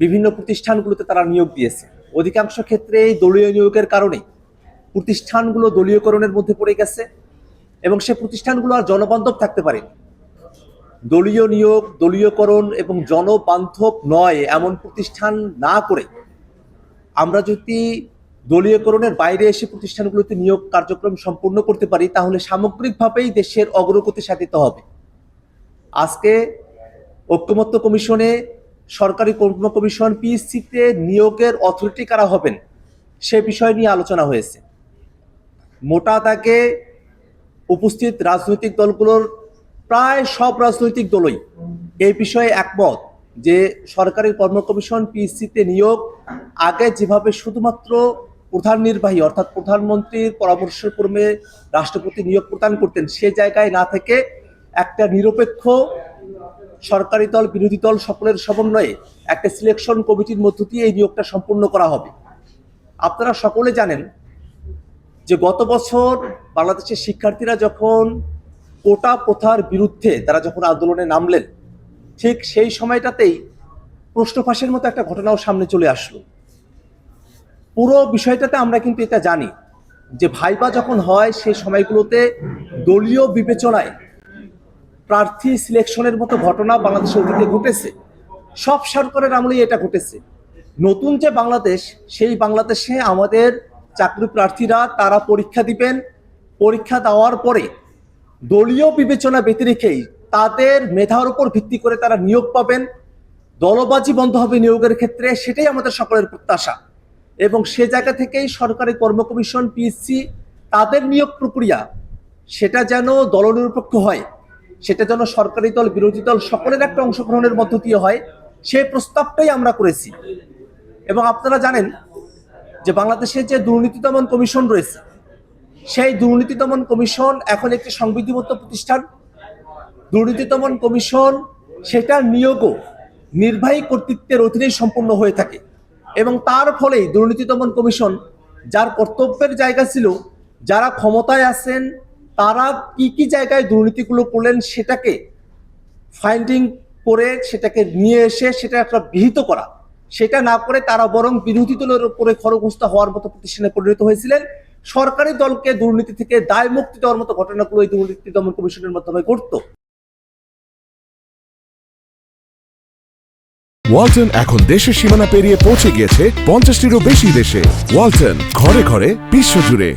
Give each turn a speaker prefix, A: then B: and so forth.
A: বিভিন্ন প্রতিষ্ঠানগুলোতে তারা নিয়োগ দিয়েছে। অধিকাংশ ক্ষেত্রে এই দলীয় নিয়োগের কারণে প্রতিষ্ঠানগুলো দলীয়করণের মধ্যে পড়ে গেছে এবং সে প্রতিষ্ঠানগুলো আর জনবান্ধব থাকতে পারে দলীয় নিয়োগ, দলীয়করণ এবং জনবান্ধব নয় এমন প্রতিষ্ঠান না করে আমরা যদি দলীয়করণের বাইরে এসে প্রতিষ্ঠানগুলোতে নিয়োগ কার্যক্রম সম্পূর্ণ করতে পারি, তাহলে সামগ্রিকভাবেই দেশের অগ্রগতি সাধিত হবে। আজকে ঐক্যমত্য কমিশনে সরকারি কর্ম কমিশন পিএসসিতে নিয়োগের অথরিটি কারা হবেন সে বিষয় নিয়ে আলোচনা হয়েছে। মোটা তাকে উপস্থিত রাজনৈতিক দলগুলোর প্রায় সব রাজনৈতিক দলই এই বিষয়ে একমত যে সরকারি কর্ম কমিশন পিএসসিতে নিয়োগ আগে যেভাবে শুধুমাত্র প্রধান নির্বাহী অর্থাৎ প্রধানমন্ত্রীর পরামর্শক্রমে রাষ্ট্রপতি নিয়োগ প্রদান করতেন সে জায়গায় না থেকে একটা নিরপেক্ষ সরকারি দল, বিরোধী দল সকলের সমন্বয়ে একটা সিলেকশন কমিটির মধ্য দিয়ে এই নিয়োগটা সম্পূর্ণ করা হবে। আপনারা সকলে জানেন যে গত বছর বাংলাদেশের শিক্ষার্থীরা যখন কোটা প্রথার বিরুদ্ধে তারা যখন আন্দোলনে নামলেন, ঠিক সেই সময়টাতেই প্রশ্ন ফাঁসের মতো একটা ঘটনাও সামনে চলে আসলো। পুরো বিষয়টাতে আমরা কিন্তু এটা জানি যে ভাইবা যখন হয় সেই সময়গুলোতে দলীয় বিবেচনায় প্রার্থী সিলেকশনের মতো ঘটনা বাংলাদেশে অতীতে ঘটেছে। সব সরকারের আমলেই এটা ঘটেছে। নতুন যে বাংলাদেশ, সেই বাংলাদেশে আমাদের চাকরি প্রার্থীরা তারা পরীক্ষা দিবেন। পরীক্ষা দেওয়ার পরে দলীয় বিবেচনা ব্যতিরেখেই তাদের মেধার উপর ভিত্তি করে তারা নিয়োগ পাবেন। দলবাজি বন্ধ হবে নিয়োগের ক্ষেত্রে, সেটাই আমাদের সকলের প্রত্যাশা। এবং সে জায়গা থেকেই সরকারি কর্ম কমিশন, পিএসসি, তাদের নিয়োগ প্রক্রিয়া, সেটা যেন দলনিরপেক্ষ হয়। সেটা যেন সরকারি দল, বিরোধী দল সকলের একটা অংশগ্রহণের মধ্য দিয়ে হয় সেই প্রস্তাবটাই আমরা করেছি। এবং আপনারা জানেন যে বাংলাদেশে যে দুর্নীতি দমন কমিশন রয়েছে, সেই দুর্নীতি দমন কমিশন এখন একটি সংবিধিবদ্ধ প্রতিষ্ঠান। দুর্নীতি দমন কমিশন সেটার নিয়োগও নির্বাহী কর্তৃত্বের অধীনেই সম্পূর্ণ হয়ে থাকে। এবং তার ফলেই দুর্নীতি দমন কমিশন, যার কর্তব্যের জায়গা ছিল, যারা ক্ষমতায় আছেন তারা কি কি জায়গায় দুর্নীতিগুলো করলেন সেটাকে ফাইন্ডিং করে সেটাকে নিয়ে এসে সেটা একটা বিহিত করা। সেটা না করে তারা বরং বিরোধী দলের উপরে খরগ্রস্ত হওয়ার মতো প্রতিষ্ঠানে পরিণত হয়েছিলেন। সরকারি দলকে দুর্নীতি থেকে দায় মুক্তি দেওয়ার মতো ঘটনাগুলো এই দুর্নীতি দমন কমিশনের মাধ্যমে ঘটতো।
B: ওয়ালটন এখন দেশের সীমানা পেরিয়ে পৌঁছে গিয়েছে পঞ্চাশটিরও বেশি দেশে। ওয়ালটন ঘরে ঘরে বিশ্বজুড়ে।